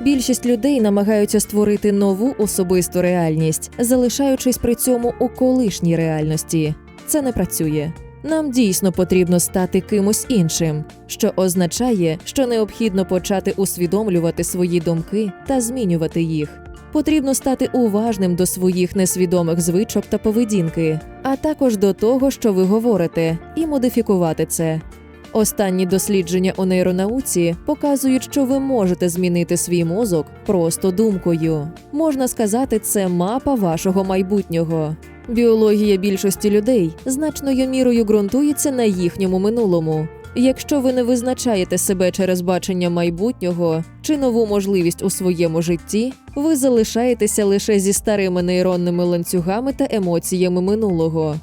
Більшість людей намагаються створити нову особисту реальність, залишаючись при цьому у колишній реальності. Це не працює. Нам дійсно потрібно стати кимось іншим, що означає, що необхідно почати усвідомлювати свої думки та змінювати їх. Потрібно стати уважним до своїх несвідомих звичок та поведінки, а також до того, що ви говорите, і модифікувати це. Останні дослідження у нейронауці показують, що ви можете змінити свій мозок просто думкою. Можна сказати, це мапа вашого майбутнього. Біологія більшості людей значною мірою ґрунтується на їхньому минулому. Якщо ви не визначаєте себе через бачення майбутнього чи нову можливість у своєму житті, ви залишаєтеся лише зі старими нейронними ланцюгами та емоціями минулого.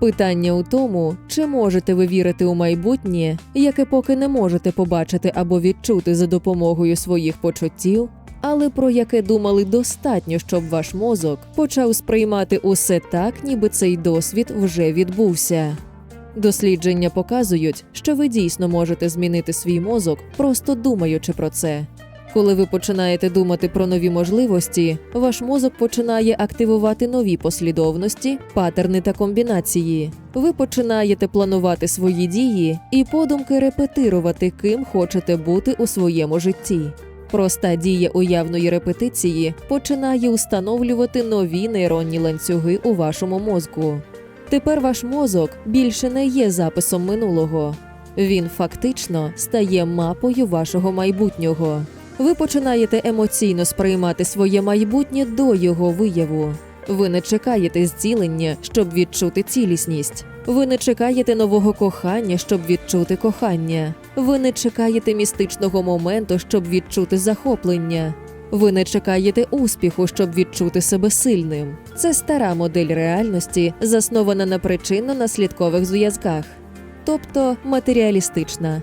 Питання у тому, чи можете ви вірити у майбутнє, яке поки не можете побачити або відчути за допомогою своїх почуттів, але про яке думали достатньо, щоб ваш мозок почав сприймати усе так, ніби цей досвід вже відбувся. Дослідження показують, що ви дійсно можете змінити свій мозок, просто думаючи про це. Коли ви починаєте думати про нові можливості, ваш мозок починає активувати нові послідовності, патерни та комбінації. Ви починаєте планувати свої дії і подумки репетирувати, ким хочете бути у своєму житті. Проста дія уявної репетиції починає установлювати нові нейронні ланцюги у вашому мозку. Тепер ваш мозок більше не є записом минулого. Він фактично стає мапою вашого майбутнього. Ви починаєте емоційно сприймати своє майбутнє до його вияву. Ви не чекаєте зцілення, щоб відчути цілісність. Ви не чекаєте нового кохання, щоб відчути кохання. Ви не чекаєте містичного моменту, щоб відчути захоплення. Ви не чекаєте успіху, щоб відчути себе сильним. Це стара модель реальності, заснована на причинно-наслідкових зв'язках, тобто матеріалістична.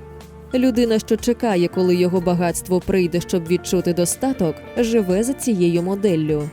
Людина, що чекає, коли його багатство прийде, щоб відчути достаток, живе за цією моделлю.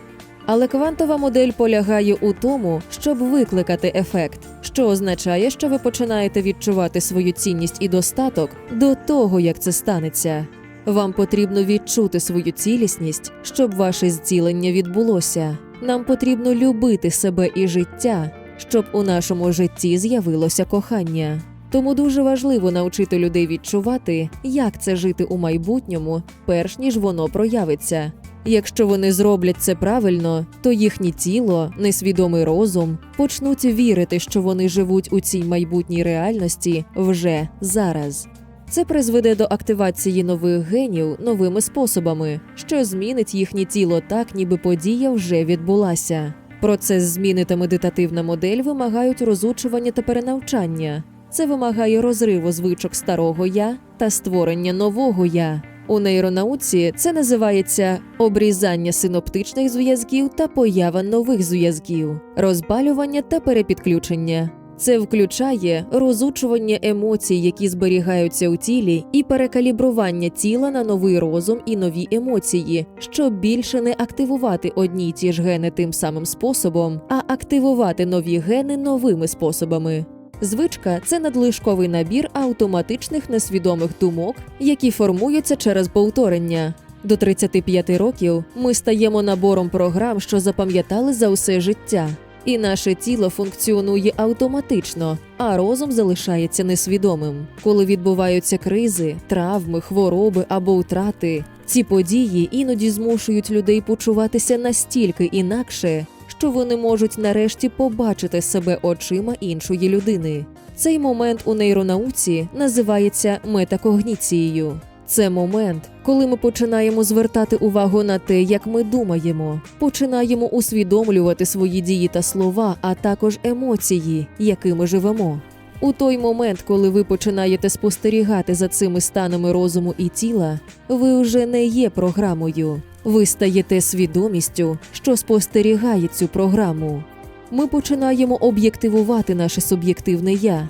Але квантова модель полягає у тому, щоб викликати ефект, що означає, що ви починаєте відчувати свою цінність і достаток до того, як це станеться. Вам потрібно відчути свою цілісність, щоб ваше зцілення відбулося. Нам потрібно любити себе і життя, щоб у нашому житті з'явилося кохання. Тому дуже важливо навчити людей відчувати, як це жити у майбутньому, перш ніж воно проявиться. Якщо вони зроблять це правильно, то їхнє тіло, несвідомий розум почнуть вірити, що вони живуть у цій майбутній реальності вже зараз. Це призведе до активації нових генів новими способами, що змінить їхнє тіло так, ніби подія вже відбулася. Процес зміни та медитативна модель вимагають розучування та перенавчання. Це вимагає розриву звичок старого я та створення нового я. У нейронауці це називається обрізання синоптичних зв'язків та поява нових зв'язків, розбалювання та перепідключення. Це включає розучування емоцій, які зберігаються у тілі, і перекалібрування тіла на новий розум і нові емоції, щоб більше не активувати одні й ті ж гени тим самим способом, а активувати нові гени новими способами. Звичка це надлишковий набір автоматичних несвідомих думок, які формуються через повторення. До 35 років ми стаємо набором програм, що запам'ятали за усе життя, і наше тіло функціонує автоматично, а розум залишається несвідомим. Коли відбуваються кризи, травми, хвороби або втрати, ці події іноді змушують людей почуватися настільки інакше, що вони можуть нарешті побачити себе очима іншої людини. Цей момент у нейронауці називається метакогніцією. Це момент, коли ми починаємо звертати увагу на те, як ми думаємо, починаємо усвідомлювати свої дії та слова, а також емоції, якими живемо. У той момент, коли ви починаєте спостерігати за цими станами розуму і тіла, ви вже не є програмою. Ви стаєте свідомістю, що спостерігає цю програму. Ми починаємо об'єктивувати наше суб'єктивне я.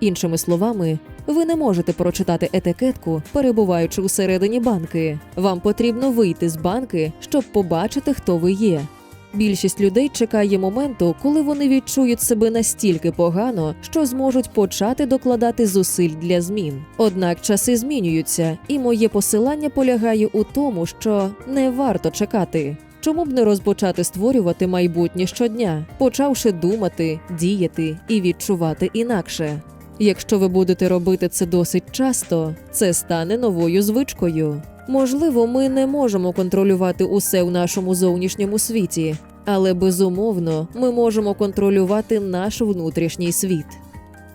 Іншими словами, ви не можете прочитати етикетку, перебуваючи усередині банки. Вам потрібно вийти з банки, щоб побачити, хто ви є. Більшість людей чекає моменту, коли вони відчують себе настільки погано, що зможуть почати докладати зусиль для змін. Однак часи змінюються, і моє посилання полягає у тому, що не варто чекати. Чому б не розпочати створювати майбутнє щодня, почавши думати, діяти і відчувати інакше? Якщо ви будете робити це досить часто, це стане новою звичкою. Можливо, ми не можемо контролювати усе в нашому зовнішньому світі, але безумовно ми можемо контролювати наш внутрішній світ.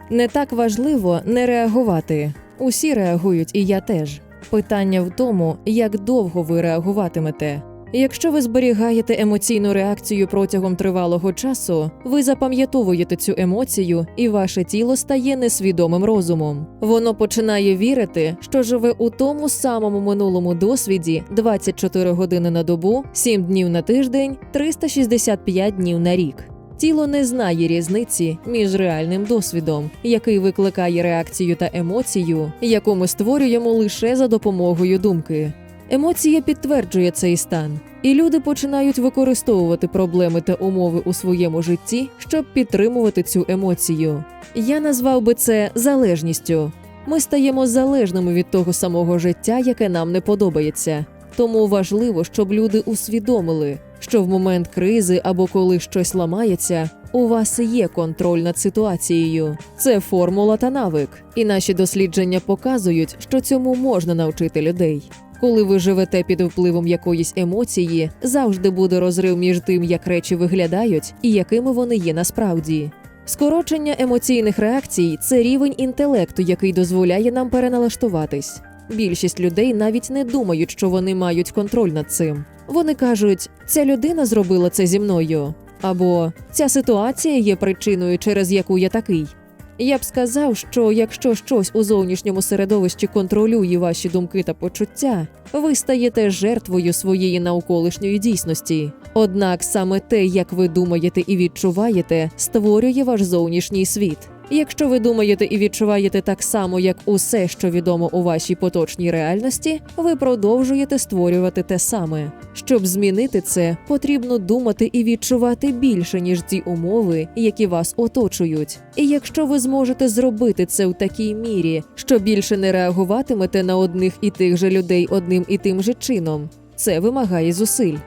Не так важливо не реагувати. Усі реагують, і я теж. Питання в тому, як довго ви реагуватимете. Якщо ви зберігаєте емоційну реакцію протягом тривалого часу, ви запам'ятовуєте цю емоцію, і ваше тіло стає несвідомим розумом. Воно починає вірити, що живе у тому самому минулому досвіді 24 години на добу, 7 днів на тиждень, 365 днів на рік. Тіло не знає різниці між реальним досвідом, який викликає реакцію та емоцію, яку ми створюємо лише за допомогою думки. Емоція підтверджує цей стан, і люди починають використовувати проблеми та умови у своєму житті, щоб підтримувати цю емоцію. Я назвав би це залежністю. Ми стаємо залежними від того самого життя, яке нам не подобається. Тому важливо, щоб люди усвідомили, що в момент кризи або коли щось ламається, у вас є контроль над ситуацією. Це формула та навик. І наші дослідження показують, що цьому можна навчити людей. Коли ви живете під впливом якоїсь емоції, завжди буде розрив між тим, як речі виглядають і якими вони є насправді. Скорочення емоційних реакцій це рівень інтелекту, який дозволяє нам переналаштуватись. Більшість людей навіть не думають, що вони мають контроль над цим. Вони кажуть, ця людина зробила це зі мною, або ця ситуація є причиною, через яку я такий. Я б сказав, що якщо щось у зовнішньому середовищі контролює ваші думки та почуття, ви стаєте жертвою своєї навколишньої дійсності. Однак саме те, як ви думаєте і відчуваєте, створює ваш зовнішній світ. Якщо ви думаєте і відчуваєте так само, як усе, що відомо у вашій поточній реальності, ви продовжуєте створювати те саме. Щоб змінити це, потрібно думати і відчувати більше, ніж ті умови, які вас оточують. І якщо ви зможете зробити це в такій мірі, що більше не реагуватимете на одних і тих же людей одним і тим же чином, це вимагає зусиль.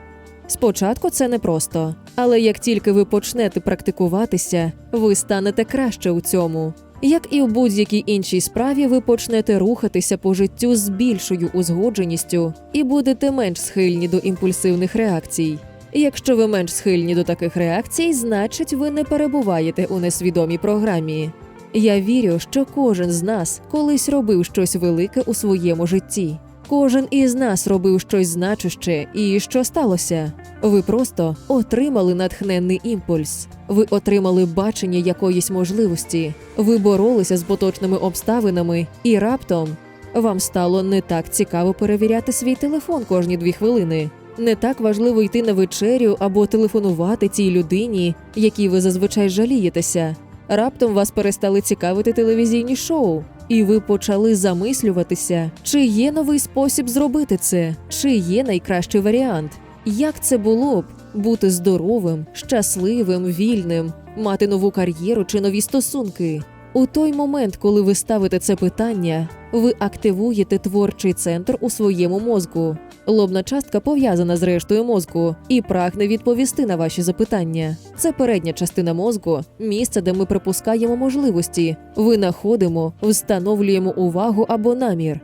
Спочатку це непросто, але як тільки ви почнете практикуватися, ви станете краще у цьому. Як і у будь-якій іншій справі, ви почнете рухатися по життю з більшою узгодженістю і будете менш схильні до імпульсивних реакцій. Якщо ви менш схильні до таких реакцій, значить ви не перебуваєте у несвідомій програмі. Я вірю, що кожен з нас колись робив щось велике у своєму житті. Кожен із нас робив щось значуще, і що сталося? Ви просто отримали натхненний імпульс. Ви отримали бачення якоїсь можливості. Ви боролися з поточними обставинами, і раптом вам стало не так цікаво перевіряти свій телефон кожні дві хвилини. Не так важливо йти на вечерю або телефонувати цій людині, якій ви зазвичай жалієтеся. Раптом вас перестали цікавити телевізійні шоу, і ви почали замислюватися, чи є новий спосіб зробити це, чи є найкращий варіант. Як це було б бути здоровим, щасливим, вільним, мати нову кар'єру чи нові стосунки? У той момент, коли ви ставите це питання, ви активуєте творчий центр у своєму мозку. Лобна частка пов'язана з рештою мозку і прагне відповісти на ваші запитання. Це передня частина мозку, місце, де ми припускаємо можливості, винаходимо, встановлюємо увагу або намір.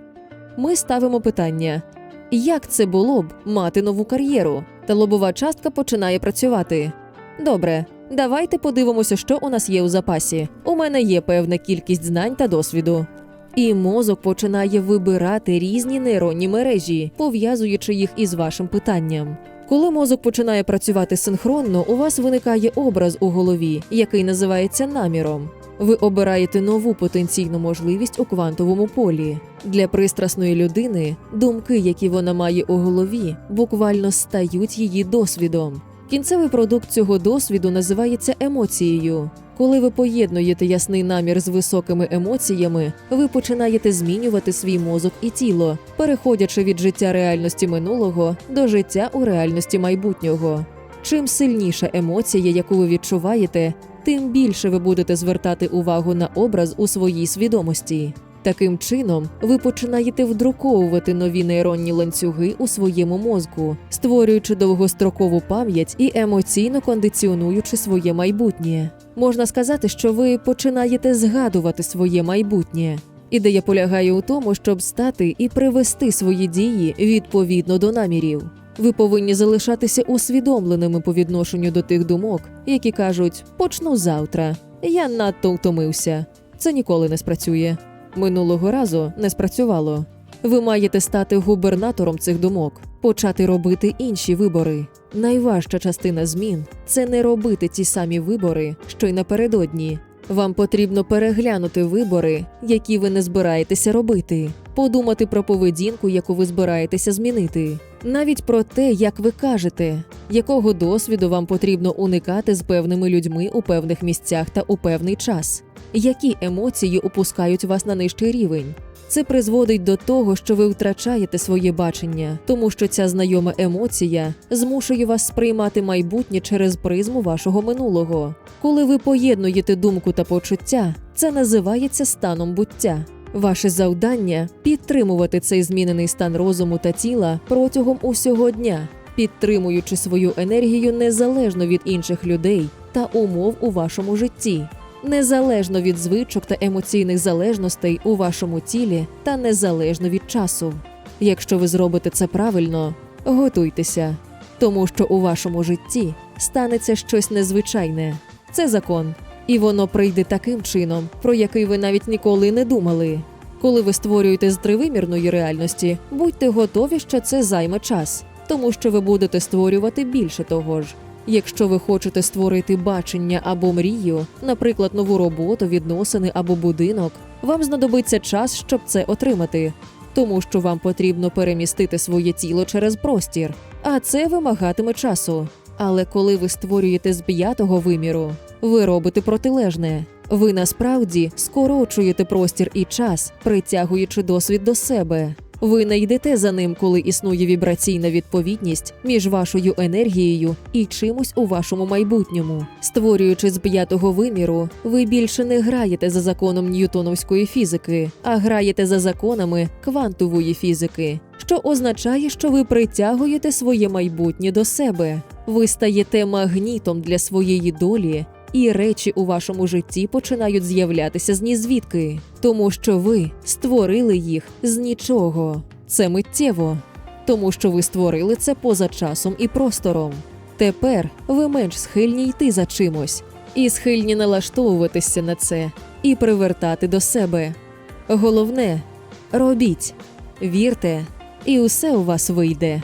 Ми ставимо питання: як це було б мати нову кар'єру? Та лобова частка починає працювати. Добре, давайте подивимося, що у нас є у запасі. У мене є певна кількість знань та досвіду. І мозок починає вибирати різні нейронні мережі, пов'язуючи їх із вашим питанням. Коли мозок починає працювати синхронно, у вас виникає образ у голові, який називається наміром. Ви обираєте нову потенційну можливість у квантовому полі. Для пристрасної людини думки, які вона має у голові, буквально стають її досвідом. Кінцевий продукт цього досвіду називається емоцією. Коли ви поєднуєте ясний намір з високими емоціями, ви починаєте змінювати свій мозок і тіло, переходячи від життя реальності минулого до життя у реальності майбутнього. Чим сильніша емоція, яку ви відчуваєте, тим більше ви будете звертати увагу на образ у своїй свідомості. Таким чином, ви починаєте вдруковувати нові нейронні ланцюги у своєму мозку, створюючи довгострокову пам'ять і емоційно кондиціонуючи своє майбутнє. Можна сказати, що ви починаєте згадувати своє майбутнє. Ідея полягає у тому, щоб стати і привести свої дії відповідно до намірів. Ви повинні залишатися усвідомленими по відношенню до тих думок, які кажуть почну завтра. Я надто втомився. Це ніколи не спрацює. Минулого разу не спрацювало. Ви маєте стати губернатором цих думок, почати робити інші вибори. Найважча частина змін це не робити ті самі вибори, що й напередодні. Вам потрібно переглянути вибори, які ви не збираєтеся робити, подумати про поведінку, яку ви збираєтеся змінити, навіть про те, як ви кажете, якого досвіду вам потрібно уникати з певними людьми у певних місцях та у певний час, які емоції опускають вас на нижчий рівень. Це призводить до того, що ви втрачаєте своє бачення, тому що ця знайома емоція змушує вас сприймати майбутнє через призму вашого минулого. Коли ви поєднуєте думку та почуття, це називається станом буття. Ваше завдання підтримувати цей змінений стан розуму та тіла протягом усього дня, підтримуючи свою енергію незалежно від інших людей та умов у вашому житті незалежно від звичок та емоційних залежностей у вашому тілі та незалежно від часу. Якщо ви зробите це правильно, готуйтеся, тому що у вашому житті станеться щось незвичайне. Це закон, і воно прийде таким чином, про який ви навіть ніколи не думали. Коли ви створюєте з тривимірної реальності, будьте готові, що це займе час, тому що ви будете створювати більше того ж. Якщо ви хочете створити бачення або мрію, наприклад, нову роботу, відносини або будинок, вам знадобиться час, щоб це отримати, тому що вам потрібно перемістити своє тіло через простір, а це вимагатиме часу. Але коли ви створюєте з п'ятого виміру, ви робите протилежне. Ви насправді скорочуєте простір і час, притягуючи досвід до себе. Ви не йдете за ним, коли існує вібраційна відповідність між вашою енергією і чимось у вашому майбутньому. Створюючи з п'ятого виміру, ви більше не граєте за законом ньютоновської фізики, а граєте за законами квантової фізики, що означає, що ви притягуєте своє майбутнє до себе. Ви стаєте магнітом для своєї долі і речі у вашому житті починають з'являтися з нізвідки, тому що ви створили їх з нічого. Це миттєво, тому що ви створили це поза часом і простором. Тепер ви менш схильні йти за чимось, і схильні налаштовуватися на це і привертати до себе. Головне робіть, вірте, і усе у вас вийде.